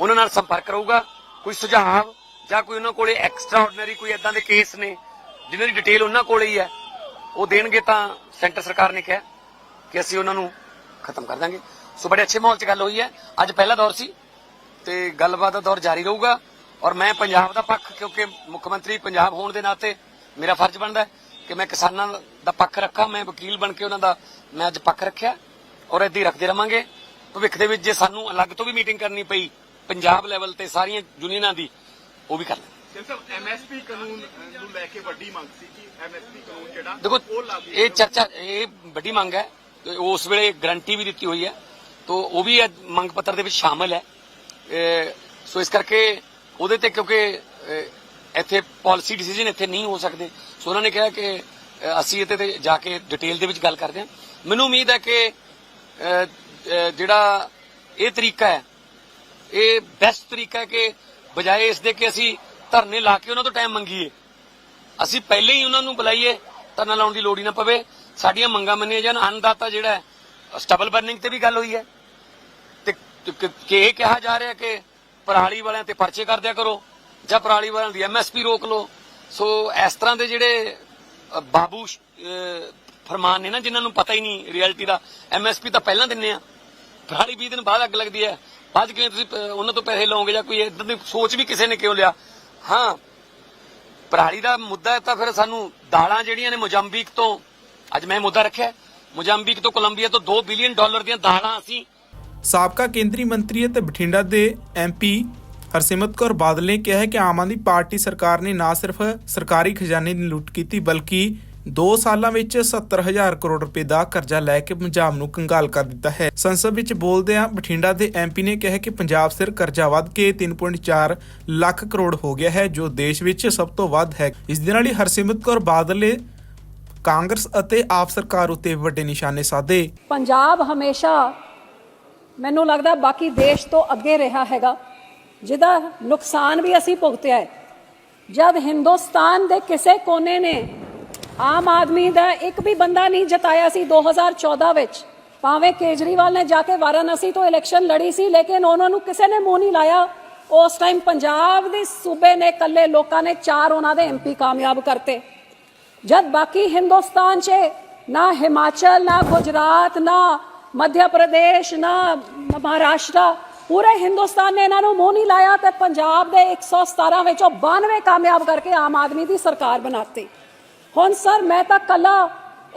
ਉਹਨਾਂ ਨਾਲ ਸੰਪਰਕ ਰਹੂਗਾ। ਕੋਈ ਸੁਝਾਅ ਜਾਂ ਕੋਈ ਉਹਨਾਂ ਕੋਲੇ ਐਕਸਟਰਾ ਆਰਡੀਨਰੀ ਕੋਈ ਇਦਾਂ ਦੇ ਕੇਸ ਨੇ, ਜਿਨ੍ਹਾਂ ਦੀ ਡਿਟੇਲ ਉਹਨਾਂ ਕੋਲੇ ਹੀ ਹੈ, ਉਹ ਦੇਣਗੇ ਤਾਂ ਸੈਂਟਰ ਸਰਕਾਰ ਨੇ ਕਿਹਾ ਕਿ ਅਸੀਂ ਉਹਨਾਂ ਨੂੰ ਖਤਮ ਕਰ ਦਾਂਗੇ। ਸੋ ਬੜੇ ਅੱਛੇ ਮਾਹੌਲ 'ਚ ਗੱਲ ਹੋਈ ਹੈ। ਅੱਜ ਪਹਿਲਾ ਦੌਰ ਸੀ ਤੇ ਗੱਲਬਾਤ ਦਾ ਦੌਰ ਜਾਰੀ ਰਹੂਗਾ। ਔਰ ਮੈਂ ਪੰਜਾਬ ਦਾ ਪੱਖ ਕਿਉਂਕਿ ਮੁੱਖ ਮੰਤਰੀ ਪੰਜਾਬ ਹੋਣ ਦੇ ਨਾਤੇ ਮੇਰਾ ਫਰਜ਼ ਬਣਦਾ ਕਿ ਮੈਂ ਕਿਸਾਨਾਂ ਦਾ ਪੱਖ ਰੱਖਾਂ ਮੈਂ ਵਕੀਲ ਬਣ ਕੇ ਉਹਨਾਂ ਦਾ ਮੈਂ ਅੱਜ ਪੱਖ ਰੱਖਿਆ ਔਰ ਹੀ ਰੱਖਦੇ ਰਵਾਂਗੇ। ਭਵਿੱਖ ਦੇ ਵਿੱਚ ਜੇ ਸਾਨੂੰ ਅਲੱਗ ਤੋਂ ਵੀ ਮੀਟਿੰਗ ਕਰਨੀ ਪਈ ਪੰਜਾਬ ਲੈਵਲ ਤੇ ਸਾਰੀਆਂ ਯੂਨੀਅਨਾਂ ਦੀ ਉਹ ਵੀ ਕਰ ਲਾਂਗੇ ਸਿਰਫ ਐਮਐਸਪੀ ਕਾਨੂੰਨ ਨੂੰ ਲੈ ਕੇ ਵੱਡੀ ਮੰਗ ਸੀ ਕਿ ਐਮਐਸਪੀ ਕਾਨੂੰਨ ਜਿਹੜਾ ਦੇਖੋ ਇਹ ਚਰਚਾ ਇਹ ਵੱਡੀ ਮੰਗ ਹੈ। ਉਸ ਵੇਲੇ ਗਰੰਟੀ ਵੀ ਦਿੱਤੀ ਹੋਈ ਹੈ। ਤੋ ਉਹ ਵੀ ਮੰਗ ਪੱਤਰ ਦੇ ਵਿੱਚ ਸ਼ਾਮਲ ਹੈ। ਸੋ ਇਸ ਕਰਕੇ ਉਹਦੇ ਤੇ ਕਿਉਂਕਿ ਇੱਥੇ ਪਾਲਿਸੀ ਡਿਸੀਜਨ ਇੱਥੇ ਨਹੀਂ ਹੋ ਸਕਦੇ। ਸੋ ਉਹਨਾਂ ਨੇ ਕਿਹਾ ਕਿ ਅਸੀਂ ਇਹਦੇ ਤੇ ਜਾ ਕੇ ਡਿਟੇਲ ਦੇ ਵਿੱਚ ਗੱਲ ਕਰਦੇ ਹਾਂ। ਮੈਨੂੰ ਉਮੀਦ ਹੈ ਕਿ ਜਿਹੜਾ ਇਹ ਤਰੀਕਾ ਹੈ, ਇਹ ਬੈਸਟ ਤਰੀਕਾ ਹੈ ਕਿ ਬਜਾਏ ਇਸ ਦੇ ਕਿ ਅਸੀਂ ਧਰਨੇ ਲਾ ਕੇ ਉਹਨਾਂ ਤੋਂ ਟਾਈਮ ਮੰਗੀਏ। ਅਸੀਂ ਪਹਿਲੇ ਹੀ ਉਹਨਾਂ ਨੂੰ ਬੁਲਾਈਏ, ਧਰਨਾ ਲਾਉਣ ਦੀ ਲੋੜ ਹੀ ਨਾ ਪਵੇ। ਸਾਡੀਆਂ ਮੰਗਾਂ ਮੰਨੀਆਂ ਜਾਣ। ਅੰਨਦਾਤਾ ਜਿਹੜਾ ਸਟਬਲ ਬਰਨਿੰਗ ਤੇ ਵੀ ਗੱਲ ਹੋਈ ਹੈ। ਤੇ, ਕਿ ਇਹ ਕਿਹਾ ਜਾ ਰਿਹਾ ਕਿ ਪਰਾਲੀ ਵਾਲਿਆਂ ਤੇ ਪਰਚੇ ਕਰ ਦਿਆ ਕਰੋ ਜਾਂ ਪਰਾਲੀ ਵਾਲਿਆਂ ਦੀ ਐਮਐਸਪੀ ਰੋਕ ਲਓ। ਸੋ ਇਸ ਤਰ੍ਹਾਂ ਦੇ ਜਿਹੜੇ ਬਾਬੂ ਫਰਮਾਨ ਨੇ ਨਾ ਜਿਨ੍ਹਾਂ ਨੂੰ ਪਤਾ ਹੀ ਨਹੀਂ ਰਿਐਲਿਟੀ ਦਾ ਐਮਐਸਪੀ ਤਾਂ ਪਹਿਲਾਂ ਦਿੰਨੇ ਆ। ਪਰਾਲੀ 20 ਦਿਨ ਬਾਅਦ ਅੱਗ ਲੱਗਦੀ ਹੈ। ਬਾਅਦ 'ਚ ਕਿਵੇਂ ਤੁਸੀਂ ਉਹਨਾਂ ਤੋਂ ਪੈਸੇ ਲਓਗੇ ਜਾਂ ਕੋਈ ਇਦਾਂ ਦੀ ਸੋਚ ਵੀ ਕਿਸੇ ਨੇ ਕਿਉਂ ਲਿਆ? ਹਾਂ, ਪਰਾਲੀ ਦਾ ਮੁੱਦਾ ਤਾਂ ਫਿਰ ਸਾਨੂੰ ਦਾਲਾਂ ਜਿਹੜੀਆਂ ਨੇ ਮੋਜਾਂਬੀਕ ਤੋਂ, ਅੱਜ ਮੈਂ ਮੁੱਦਾ ਰੱਖਿਆ। ਹੈ। ਤੋਂ ਕੋਲੰਬੀਆ ਤੋਂ 2 ਬਿਲੀਅਨ ਡਾਲਰ ਦੀਆਂ ਦਾਲਾਂ ਅਸੀਂ ਸਾਬਕਾ ਕੇਂਦਰੀ ਮੰਤਰੀ ਅਤੇ ਬਠਿੰਡਾ ਦੇ ਐਮਪੀ ਹਰਸਿਮਰਤ ਕੌਰ ਬਾਦਲ ਨੇ ਕਿਹਾ ਹੈ ਕਿ ਆਮ ਆਦਮੀ ਪਾਰਟੀ ਸਰਕਾਰ ਨੇ ਨਾ ਸਿਰਫ ਸਰਕਾਰੀ ਖਜ਼ਾਨੇ ਦੀ ਲੁੱਟ ਕੀਤੀ, ਬਲਕਿ 2 ਸਾਲਾਂ ਵਿੱਚ 70000 ਕਰੋੜ ਰੁਪਏ ਦਾ ਕਰਜ਼ਾ ਲੈ ਕੇ ਪੰਜਾਬ ਨੂੰ ਕੰਗਾਲ ਕਰ ਦਿੱਤਾ ਹੈ। ਸੰਸਦ ਵਿੱਚ ਬੋਲਦਿਆਂ ਬਠਿੰਡਾ ਦੇ ਐਮਪੀ ਨੇ ਕਿਹਾ ਕਿ ਪੰਜਾਬ ਸਿਰ ਕਰਜ਼ਾ ਵੱਧ ਕੇ 3.4 ਲੱਖ ਕਰੋੜ ਹੋ ਗਿਆ ਹੈ, ਜੋ ਦੇਸ਼ ਵਿੱਚ ਸਭ ਤੋਂ ਵੱਧ ਹੈ। ਇਸ ਦੇ ਨਾਲ ਹੀ ਹਰਸਿਮਰਤ ਕੌਰ ਬਾਦਲ ਨੇ ਕਾਂਗਰਸ ਅਤੇ ਆਪ ਸਰਕਾਰ ਉਤੇ ਵੱਡੇ ਨਿਸ਼ਾਨੇ ਸਾਧੇ। ਪੰਜਾਬ ਹਮੇਸ਼ਾ ਮੈਨੂੰ ਲੱਗਦਾ ਬਾਕੀ ਦੇਸ਼ ਤੋਂ ਅੱਗੇ ਰਿਹਾ ਹੈਗਾ, ਜਿਹਦਾ ਨੁਕਸਾਨ ਵੀ ਅਸੀਂ ਭੁਗਤਿਆ ਹੈ। ਜਦ ਹਿੰਦੁਸਤਾਨ ਦੇ ਕਿਸੇ ਕੋਨੇ ਨੇ ਆਮ ਆਦਮੀ ਦਾ ਇੱਕ ਵੀ ਬੰਦਾ ਨਹੀਂ ਜਿਤਾਇਆ ਸੀ 2014 ਵਿੱਚ, ਭਾਵੇਂ ਕੇਜਰੀਵਾਲ ਨੇ ਜਾ ਕੇ ਵਾਰਾਣਸੀ ਤੋਂ ਇਲੈਕਸ਼ਨ ਲੜੀ ਸੀ, ਲੇਕਿਨ ਉਹਨਾਂ ਨੂੰ ਕਿਸੇ ਨੇ ਮੂੰਹ ਨਹੀਂ ਲਾਇਆ। ਉਸ ਟਾਈਮ ਪੰਜਾਬ ਦੇ ਸੂਬੇ ਨੇ ਇਕੱਲੇ ਲੋਕਾਂ ਨੇ ਚਾਰ ਉਹਨਾਂ ਦੇ ਐਮਪੀ ਕਾਮਯਾਬ ਕਰਤੇ। ਜਦ ਬਾਕੀ ਹਿੰਦੁਸਤਾਨ 'ਚ ਨਾ ਹਿਮਾਚਲ, ਨਾ ਗੁਜਰਾਤ, ਨਾ ਮੱਧ ਪ੍ਰਦੇਸ਼ ਨਾ, ਮਹਾਰਾਸ਼ਟਰ, ਪੂਰੇ ਹਿੰਦੁਸਤਾਨ ਨੇ ਇਹਨਾਂ ਨੂੰ ਮੂੰਹ ਨਹੀਂ ਲਾਇਆ ਤੇ ਪੰਜਾਬ ਦੇ 117 ਵਿੱਚੋਂ 92 ਕਾਮਯਾਬ ਕਰਕੇ ਆਮ ਆਦਮੀ ਦੀ ਸਰਕਾਰ ਬਣਾਤੀ। ਹੁਣ ਸਰ, ਮੈਂ ਤਾਂ ਕੱਲਾ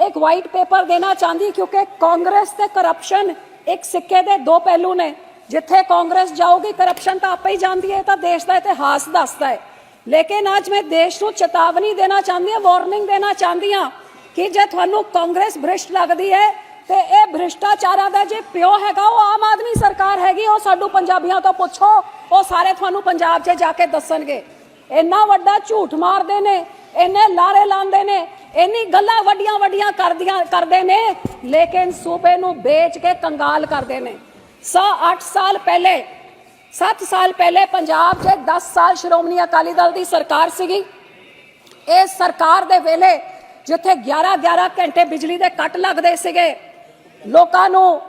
ਇੱਕ ਵਾਈਟ ਪੇਪਰ ਦੇਣਾ ਚਾਹੁੰਦੀ ਕਿਉਂਕਿ ਕਾਂਗਰਸ ਤੇ ਕਰਪਸ਼ਨ ਇੱਕ ਸਿੱਕੇ ਦੇ ਦੋ ਪਹਿਲੂ ਨੇ। ਜਿੱਥੇ ਕਾਂਗਰਸ ਜਾਊਗੀ ਕਰਪਸ਼ਨ ਤਾਂ ਆਪੇ ਹੀ ਜਾਂਦੀ ਹੈ ਤਾਂ ਦੇਸ਼ ਦਾ ਇਤਿਹਾਸ ਦੱਸਦਾ ਹੈ। ਲੇਕਿਨ ਅੱਜ ਮੈਂ ਦੇਸ਼ ਨੂੰ ਚੇਤਾਵਨੀ ਦੇਣਾ ਚਾਹੁੰਦੀ ਹਾਂ ਵਾਰਨਿੰਗ ਦੇਣਾ ਚਾਹੁੰਦੀ ਹਾਂ ਕਿ ਜੇ ਤੁਹਾਨੂੰ ਕਾਂਗਰਸ ਭ੍ਰਿਸ਼ਟ ਲੱਗਦੀ ਹੈ ਤੇ ਇਹ ਭ੍ਰਿਸ਼ਟਾਚਾਰਾਂ ਦਾ ਜੇ ਪਿਓ ਹੈਗਾ, ਉਹ ਆਮ ਆਦਮੀ ਸਰਕਾਰ ਹੈਗੀ, ਉਹ ਸਾਨੂੰ ਪੰਜਾਬੀਆਂ ਤੋਂ ਪੁੱਛੋ, ਉਹ ਸਾਰੇ ਤੁਹਾਨੂੰ ਪੰਜਾਬ 'ਚ ਜਾ ਕੇ ਦੱਸਣਗੇ। ਇੰਨਾ ਵੱਡਾ ਝੂਠ ਮਾਰਦੇ ਨੇ, ਇੰਨੇ ਲਾਰੇ ਲਾਉਂਦੇ ਨੇ, ਇੰਨੀ ਗੱਲਾਂ ਵੱਡੀਆਂ ਵੱਡੀਆਂ ਕਰਦੀਆਂ, ਕਰਦੇ ਨੇ, ਲੇਕਿਨ ਸੂਬੇ ਨੂੰ ਵੇਚ ਕੇ ਕੰਗਾਲ ਕਰਦੇ ਨੇ। ਸਾ 8 ਸਾਲ ਪਹਿਲੇ 7 ਸਾਲ ਪਹਿਲੇ ਪੰਜਾਬ 'ਚ 10 ਸਾਲ ਸ਼੍ਰੋਮਣੀ ਅਕਾਲੀ ਦਲ ਦੀ ਸਰਕਾਰ ਸੀਗੀ। ਇਸ ਸਰਕਾਰ ਦੇ ਵੇਲੇ ਜਿੱਥੇ 11 11 ਘੰਟੇ ਬਿਜਲੀ ਦੇ ਕੱਟ ਲੱਗਦੇ ਸੀਗੇ ਲੋਕਾਂ ਨੂੰ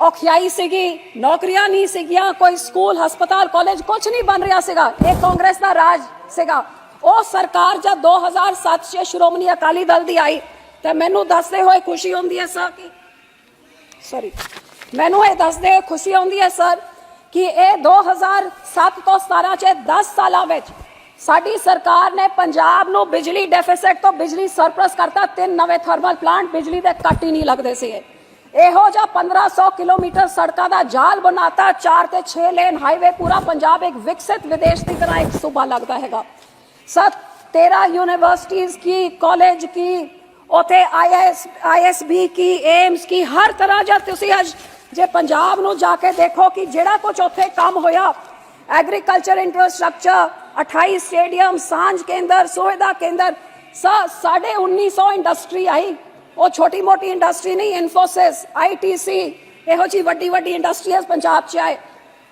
ਔਖਿਆਈ ਸੀਗੀ, ਨੌਕਰੀਆਂ ਨਹੀਂ ਸੀਗੀਆਂ, ਕੋਈ ਸਕੂਲ, ਹਸਪਤਾਲ, ਕਾਲਜ ਕੁਝ ਨਹੀਂ ਬਣ ਰਿਹਾ ਸੀਗਾ। ਇਹ ਕਾਂਗਰਸ ਦਾ ਰਾਜ ਸੀਗਾ। ਉਹ ਸਰਕਾਰ ਜਦ 2007 ਚ ਸ਼੍ਰੋਮਣੀ ਅਕਾਲੀ ਦਲ ਦੀ ਆਈ, ਤੇ ਮੈਨੂੰ ਦੱਸਦੇ ਹੋਏ ਖੁਸ਼ੀ ਹੁੰਦੀ ਹੈ, ਸਰ, ਕਿ ਸੌਰੀ ਮੈਨੂੰ ਇਹ ਦੱਸਦੇ ਹੋਏ ਖੁਸ਼ੀ ਹੁੰਦੀ ਹੈ, ਸਰ, ਕਿ ਇਹ 2007 ਤੋਂ 17 ਚ 10 ਸਾਲਾਂ ਵਿੱਚ ਸਾਡੀ ਸਰਕਾਰ ਨੇ ਪੰਜਾਬ ਨੂੰ ਬਿਜਲੀ ਡੈਫਿਸਿਟ ਤੋਂ ਬਿਜਲੀ ਸਰਪਲਸ ਕਰਤਾ, ਤਿੰਨ ਨਵੇਂ ਥਰਮਲ ਪਲਾਂਟ ਬਿਜਲੀ ਦੇ ਕੱਟ ਹੀ ਨਹੀਂ ਲੱਗਦੇ ਸੀ ਇਹੋ ਜਿਹਾ 1500 ਕਿਲੋਮੀਟਰ ਸੜਕਾਂ ਦਾ ਜਾਲ ਬਣਾਤਾ 4 ਤੇ 6 ਲੇਨ ਹਾਈਵੇ ਪੂਰਾ ਪੰਜਾਬ ਇੱਕ ਵਿਕਸਿਤ ਵਿਦੇਸ਼ ਦੀ ਤਰ੍ਹਾਂ ਇੱਕ ਸੂਬਾ ਲੱਗਦਾ ਹੈਗਾ। ਸਰ 13 ਯੂਨੀਵਰਸਿਟੀਜ਼ ਕੀ, ਕਾਲਜ ਕੀ, ਉਥੇ ਆਈਐਸ ਆਈਐਸਬੀ ਕੀ ਏਮਸ ਕੀ, ਹਰ ਤਰ੍ਹਾਂ ਜਦ ਤੁਸੀਂ ਅੱਜ ਜੇ ਪੰਜਾਬ ਨੂੰ ਜਾ ਕੇ ਦੇਖੋ ਕਿ ਜਿਹੜਾ ਕੁਝ ਉੱਥੇ ਕੰਮ ਹੋਇਆ, ਐਗਰੀਕਲਚਰ ਇਨਫਰਾਸਟ੍ਰਕਚਰ 28 ਸਟੇਡੀਅਮ, ਸਾਂਝ ਕੇਂਦਰ ਸੁਵਿਧਾ ਕੇਂਦਰ, ਸਾ- ਸਾਢੇ 1900 ਇੰਡਸਟਰੀ ਆਈ। ਉਹ ਛੋਟੀ ਮੋਟੀ ਇੰਡਸਟਰੀ ਨਹੀਂ ਇਨਫੋਸਿਸ ਆਈਟੀਸੀ ਇਹੋ ਜੀ ਵੱਡੀ ਵੱਡੀ ਇੰਡਸਟਰੀਜ਼ ਪੰਜਾਬ 'ਚ ਆਏ।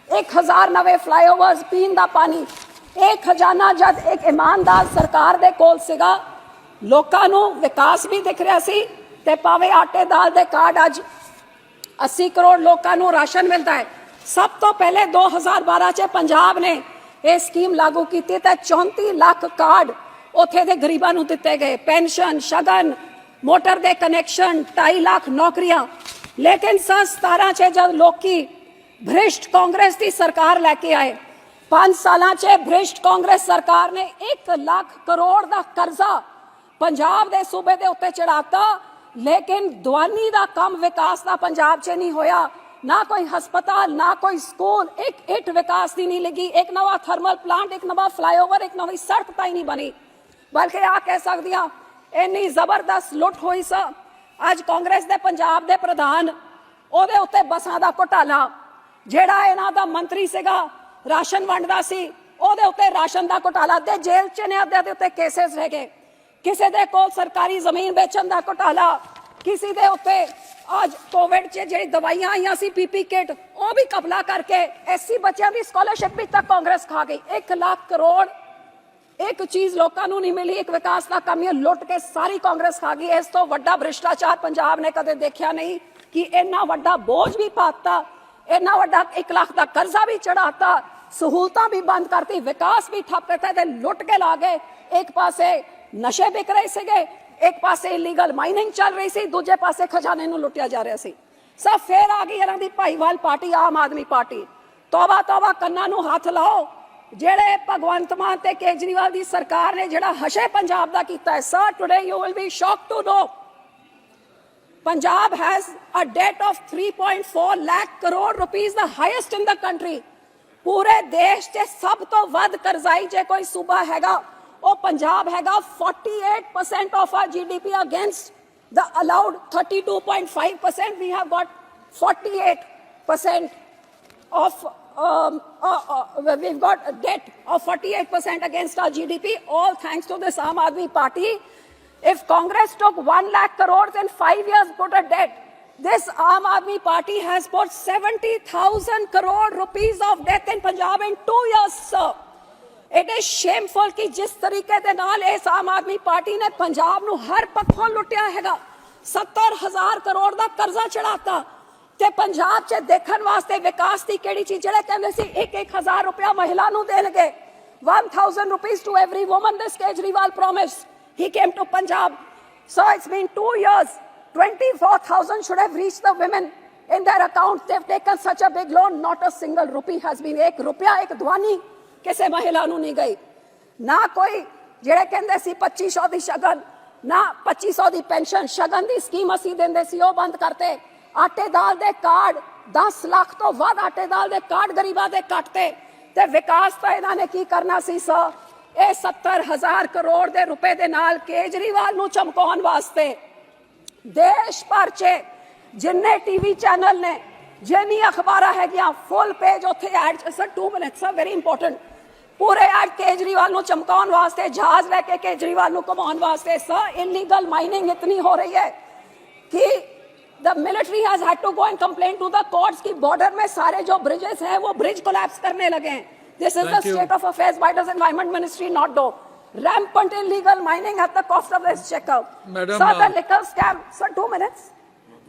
1000 ਨਵੇਂ ਫਲਾਈਓਵਰਸ ਪੀਣ ਦਾ ਪਾਣੀ ਇਹ ਖਜ਼ਾਨਾ ਜਦ ਇੱਕ ਇਮਾਨਦਾਰ ਸਰਕਾਰ ਦੇ ਕੋਲ ਸੀਗਾ, ਲੋਕਾਂ ਨੂੰ ਵਿਕਾਸ ਵੀ ਦਿਖ ਰਿਹਾ ਸੀ ਤੇ ਭਾਵੇਂ ਆਟੇ ਦਾਲ ਦੇ ਕਾਰਡ ਅੱਜ 80 ਕਰੋੜ ਲੋਕਾਂ ਨੂੰ ਰਾਸ਼ਨ ਮਿਲਦਾ ਹੈ, ਸਭ ਤੋਂ ਪਹਿਲੇ 2012 ਚ ਪੰਜਾਬ ਨੇ ਇਹ ਸਕੀਮ ਲਾਗੂ ਕੀਤੀ ਤੇ 34 ਲੱਖ ਕਾਰਡ ਉਥੇ ਦੇ ਗਰੀਬਾਂ ਨੂੰ ਦਿੱਤੇ ਗਏ। ਪੈਨਸ਼ਨ, ਸ਼ਗਨ ਮੋਟਰ ਦੇ ਕਨੈਕਸ਼ਨ 2.5 ਲੱਖ ਨੌਕਰੀਆਂ। ਲੇਕਿਨ ਸਨ 17 ਚ ਜਦ ਲੋਕੀ ਭ੍ਰਿਸ਼ਟ ਕਾਂਗਰਸ ਦੀ ਸਰਕਾਰ ਲੈ ਕੇ ਆਏ 5 ਸਾਲਾਂ ਚ ਭ੍ਰਿਸ਼ਟ ਕਾਂਗਰਸ ਸਰਕਾਰ ਨੇ 1 ਲੱਖ ਕਰੋੜ ਦਾ ਕਰਜ਼ਾ ਪੰਜਾਬ ਦੇ ਸੂਬੇ ਦੇ ਉੱਤੇ ਚੜਾਤਾ ਲੇਕਿਨ ਦਵਾਨੀ ਦਾ ਕੰਮ ਵਿਕਾਸ ਦਾ ਪੰਜਾਬ 'ਚ ਨਹੀਂ ਹੋਇਆ। ਨਾ ਕੋਈ ਹਸਪਤਾਲ, ਨਾ ਕੋਈ ਸਕੂਲ, ਇੱਕ ਇੱਟ ਵਿਕਾਸ ਦੀ ਨਹੀਂ ਲੱਗੀ। ਇੱਕ ਨਵਾਂ ਥਰਮਲ ਪਲਾਂਟ ਇੱਕ ਨਵਾਂ ਫਲਾਈਓਵਰ ਇੱਕ ਨਵੀਂ ਸੜਕ ਤਾਂ ਹੀ ਨਹੀਂ ਬਣੀ। ਬਲਕਿ ਆ ਕਹਿ ਸਕਦੀਆਂ ਇੰਨੀ ਜ਼ਬਰਦਸਤ ਲੁੱਟ ਹੋਈ ਸਾ। ਅੱਜ ਕਾਂਗਰਸ ਦੇ ਪੰਜਾਬ ਦੇ ਪ੍ਰਧਾਨ, ਉਹਦੇ ਉੱਤੇ ਬੱਸਾਂ ਦਾ ਘੁਟਾਲਾ। ਜਿਹੜਾ ਇਹਨਾਂ ਦਾ ਮੰਤਰੀ ਸੀਗਾ, ਰਾਸ਼ਨ ਵੰਡਦਾ ਸੀ, ਉਹਦੇ ਉੱਤੇ ਰਾਸ਼ਨ ਦਾ ਘੁਟਾਲਾ। ਤੇ ਜੇਲ੍ਹ ਚ ਨੇ, ਅੱਧੇ ਉੱਤੇ ਕੇਸਸ ਰਹਿ ਗਏ। ਕਿਸੇ ਦੇ ਕੋਲ ਸਰਕਾਰੀ ਜ਼ਮੀਨ ਵੇਚਣ ਦਾ ਘੁਟਾਲਾ, ਕਿਸੇ ਦੇ ਉੱਤੇ ਅੱਜ ਕੋਵਿਡ 'ਚ ਜਿਹੜੀ ਦਵਾਈਆਂ ਆਈਆਂ ਸੀ ਪੀਪੀ ਕਿਟ, ਉਹ ਵੀ ਕਬਲਾ ਕਰਕੇ ਐਸਸੀ ਬੱਚਿਆਂ ਦੀ ਸਕਾਲਰਸ਼ਿਪ ਵੀ ਤੱਕ ਕਾਂਗਰਸ ਖਾ ਗਈ। 1 ਲੱਖ ਕਰੋੜ ਇੱਕ ਚੀਜ਼ ਲੋਕਾਂ ਨੂੰ ਨਹੀਂ ਮਿਲੀ, ਇੱਕ ਵਿਕਾਸ ਦਾ ਕੰਮ ਇਹ ਲੁੱਟ ਕੇ ਸਾਰੀ ਕਾਂਗਰਸ ਖਾ ਗਈ। ਇਸ ਤੋਂ ਵੱਡਾ ਭ੍ਰਿਸ਼ਟਾਚਾਰ ਪੰਜਾਬ ਨੇ ਕਦੇ ਦੇਖਿਆ ਨਹੀਂ ਕਿ ਇੰਨਾ ਵੱਡਾ ਬੋਝ ਵੀ ਪਾਤਾ, ਇੰਨਾ ਵੱਡਾ 1 ਲੱਖ ਦਾ ਕਰਜ਼ਾ ਵੀ ਚੜਾਤਾ ਸਹੂਲਤਾਂ ਵੀ ਬੰਦ ਕਰਤੀ, ਵਿਕਾਸ ਵੀ ਠੱਪ ਕਰਤਾ ਤੇ ਲੁੱਟ ਕੇ ਲਾ ਗਏ। ਇੱਕ ਪਾਸੇ ਨਸ਼ੇ ਵਿਕ ਰਹੇ ਸੀਗੇ, ਇੱਕ ਪਾਸੇ ਇਲੀਗਲ ਮਾਈਨਿੰਗ ਚੱਲ ਰਹੀ ਸੀ, ਦੂਜੇ ਪਾਸੇ ਖਜ਼ਾਨੇ ਨੂੰ ਲੁੱਟਿਆ ਜਾ ਰਿਹਾ ਸੀ। ਸਭ ਫੇਰ ਆ ਗਈ ਇਹਨਾਂ ਦੀ ਭਾਈਵਾਲ ਪਾਰਟੀ, ਆਮ ਆਦਮੀ ਪਾਰਟੀ। ਤੋਬਾ ਤੋਬਾ ਕੰਨਾਂ ਨੂੰ ਹੱਥ ਲਾਓ ਜਿਹੜੇ ਭਗਵੰਤ ਮਾਨ ਤੇ ਕੇਜਰੀਵਾਲ ਦੀ ਸਰਕਾਰ ਨੇ ਜਿਹੜਾ ਹਸ਼ੇ ਪੰਜਾਬ ਦਾ ਕੀਤਾ ਹੈ sir today you will be shock to know Punjab has a debt of 3.4 lakh crore rupees the highest in the country ਪੂਰੇ ਦੇਸ਼ 'ਚ ਸਭ ਤੋਂ ਵੱਧ ਕਰਜ਼ਾਈ ਜੇ ਕੋਈ ਸੂਬਾ ਹੈਗਾ ਉਹ ਪੰਜਾਬ ਹੈਗਾ 48% of our GDP against the allowed 32.5 percent we have got 48 percent of um, uh, uh, we've got a debt of 48% against our GDP, all thanks to this Aam Aadmi party. If Congress took 1 lakh crores in five years, put a debt, this Aam Aadmi party has put 70,000 crore rupees of debt in Punjab in two years, sir. It is shameful ਕਿ ਜਿਸ ਤਰੀਕੇ ਦੇ ਨਾਲ ਇਸ ਆਮ ਆਦਮੀ ਪਾਰਟੀ ਨੇ ਪੰਜਾਬ ਨੂੰ ਹਰ ਪੱਖੋਂ ਲੁੱਟਿਆ ਹੈਗਾ 70000 ਕਰੋੜ ਦਾ ਕਰਜ਼ਾ ਚੜਾਤਾ ਤੇ ਪੰਜਾਬ 'ਚ ਦੇਖਣ ਵਾਸਤੇ ਵਿਕਾਸ ਦੀ ਕਿਹੜੀ ਚੀਜ਼ ਜਿਹੜੇ ਕਹਿੰਦੇ ਸੀ 1-1000 ਰੁਪਇਆ ਮਹਿਲਾ ਨੂੰ ਦੇਣਗੇ 1000 rupees to every woman this Kejriwal promised he came to Punjab so it's been 2 years 24000 should have reached the women in their accounts they've taken such a big loan not a single rupee has been ਇੱਕ ਰੁਪਿਆ ਇੱਕ ਦਵਾਨੀ ਕਿਸੇ ਮਹਿਲਾ ਨੂੰ ਨਹੀਂ ਗਈ ਨਾ ਕੋਈ ਜਿਹੜੇ ਕਹਿੰਦੇ ਸੀ 2500 ਦੀ ਸ਼ਗਨ ਨਾ 2500 ਦੀ ਪੈਨਸ਼ਨ ਸ਼ਗਨ ਦੀ ਸਕੀਮ ਅਸੀਂ ਦਿੰਦੇ ਸੀ ਉਹ ਬੰਦ ਕਰਤੇ ਆਟੇ ਦਾਲ ਦੇ ਕਾਰਡ 10 ਲੱਖ ਤੋਂ ਵੱਧ ਆਟੇ ਦਾਲ ਦੇ ਕਾਰਡ ਗਰੀਬਾਂ ਦੇ ਕੱਟਤੇ। ਤੇ ਵਿਕਾਸ ਤਾਂ ਇਹਨਾਂ ਨੇ ਕੀ ਕਰਨਾ ਸੀ ਸੋ ਇਹ 70000 ਕਰੋੜ ਦੇ ਰੁਪਏ ਦੇ ਨਾਲ ਕੇਜਰੀਵਾਲ ਨੂੰ ਚਮਕਾਉਣ ਵਾਸਤੇ ਦੇਸ਼ ਭਰ 'ਚ ਜਿੰਨੇ ਟੀਵੀ ਚੈਨਲ ਨੇ ਜਿੰਨੀ ਅਖਬਾਰਾਂ ਹੈਗੀਆਂ ਫੁੱਲ ਪੇਜ ਉੱਥੇ ਐਡ ਸਰ 2 ਮਿੰਟਸ ਆ ਵੈਰੀ ਇੰਪੋਰਟੈਂਟ ਪੂਰੇ ਐਡ ਕੇਜਰੀਵਾਲ ਨੂੰ ਚਮਕਾਉਣ ਵਾਸਤੇ, ਜਹਾਜ਼ ਲੈ ਕੇ ਕੇਜਰੀਵਾਲ ਨੂੰ ਘੁਮਾਉਣ ਵਾਸਤੇ, ਸਰ ਇਲੀਗਲ ਮਾਈਨਿੰਗ ਇਤਨੀ ਹੋ ਰਹੀ ਹੈ ਕਿ the military has had to go and complain to the courts कि border में सारे जो bridges हैं वो bridge collapse करने लगे हैं this is the state of affairs why does environment ministry not do rampant illegal mining at the cost of this check out Madam, sir the uh, liquor scam sir two minutes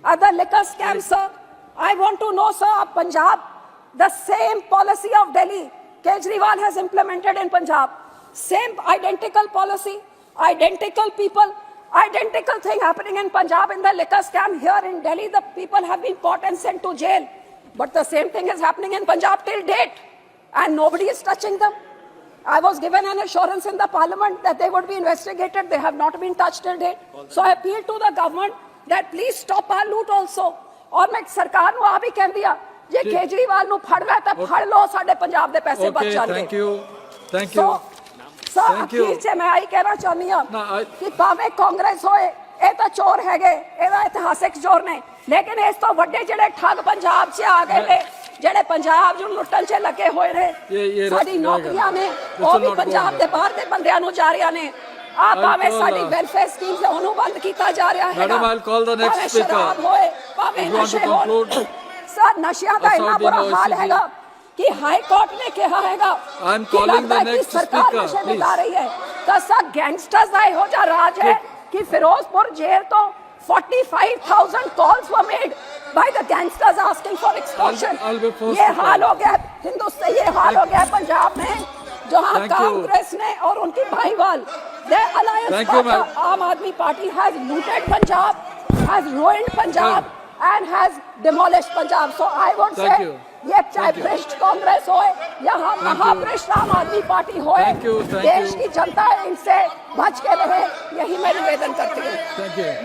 uh, the liquor scam sir I want to know sir Punjab the same policy of Delhi Kejriwal has implemented in Punjab same identical policy identical people identical thing happening in Punjab in the liquor scam here in Delhi. The people have been caught and sent to jail. But the same thing is happening in Punjab till date. And nobody is touching them. I was given an assurance in the parliament that they would be investigated. They have not been touched till date. So I appeal to the government that please stop our loot also. ਔਰ ਮੈਂ ਸਰਕਾਰ ਨੂੰ ਆ ਵੀ ਕਹਿੰਦੀ ਆ ਜੇ ਕੇਜਰੀਵਾਲ ਨੂੰ ਫੜਨਾ ਤਾਂ ਫੜ ਲਓ ਸਾਡੇ ਪੰਜਾਬ ਦੇ ਪੈਸੇ ਬਚ Okay, ਜਾਣਗੇ thank you. Thank so you. So Thank you. ਅਖੀਰ 'ਚ ਮੈਂ ਆਈ ਕਹਿਣਾ ਚਾਹੁੰਦੀ ਹਾਂ ਨਾ, I- ਕਿ ਭਾਵੇਂ ਕਾਂਗਰਸ ਹੋਏ ਇਹ ਤਾਂ ਚੋਰ ਹੈਗੇ ਇਹਦਾ ਇਤਿਹਾਸਿਕ ਚੋਰ ਨੇ ਲੇਕਿਨ ਇਸ ਤੋਂ ਵੱਡੇ ਜਿਹੜੇ ਠੱਗ ਪੰਜਾਬ 'ਚ ਆ ਗਏ ਨੇ ਜਿਹੜੇ ਪੰਜਾਬ ਨੂੰ ਲੁੱਟਣ 'ਚ ਲੱਗੇ ਹੋਏ ਨੇ ਇਹ- ਇਹ ਸਾਡੀ ਰਹੇਗਾ। ਨੌਕਰੀਆਂ ਨੇ This ਉਹ will we not go Punjab on. ਦੇ ਬਾਹਰ ਦੇ ਬੰਦਿਆਂ ਨੂੰ ਜਾ ਰਹੀਆਂ ਨੇ ਆ I'll ਭਾਵੇਂ call, ਸਾਡੀ uh, ਵੈਲਫੇਅਰ ਸਕੀਮਸ ਉਹਨੂੰ ਬੰਦ ਕੀਤਾ ਜਾ ਰਿਹਾ ਹੈਗਾ Madam, I'll call the next ਭਾਵੇਂ speaker. ਸ਼ਰਾਬ ਹੋਏ ਭਾਵੇਂ If you want to ਨਸ਼ੇ ਹੋਣ conclude, ਸਰ ਨਸ਼ਿਆਂ ਦਾ ਇੰਨਾ ਬੁਰਾ ਹਾਲ. ਹੈਗਾ कि हाई कोर्ट ने कहा हैगा I am calling the next speaker please आ रही है कैसा गैंगस्टर्स आए हो जा राज है कि फिरोजपुर जेल तो 45000 calls were made by the gangsters asking for extortion ये हाल हो गया हिंदुस्तान ये हाल हो गया पंजाब में जहां कांग्रेस ने और उनकी भाईवाल the alliance Aam Aadmi party has looted Punjab has ruined Punjab and has demolished Punjab. So I would Thank say you. ये चाहे भ्रष्ट कांग्रेस हो या हम महाभ्रष्ट आम आदमी पार्टी हो देश की जनता इनसे बच के रहे यही मैं निवेदन करती हूँ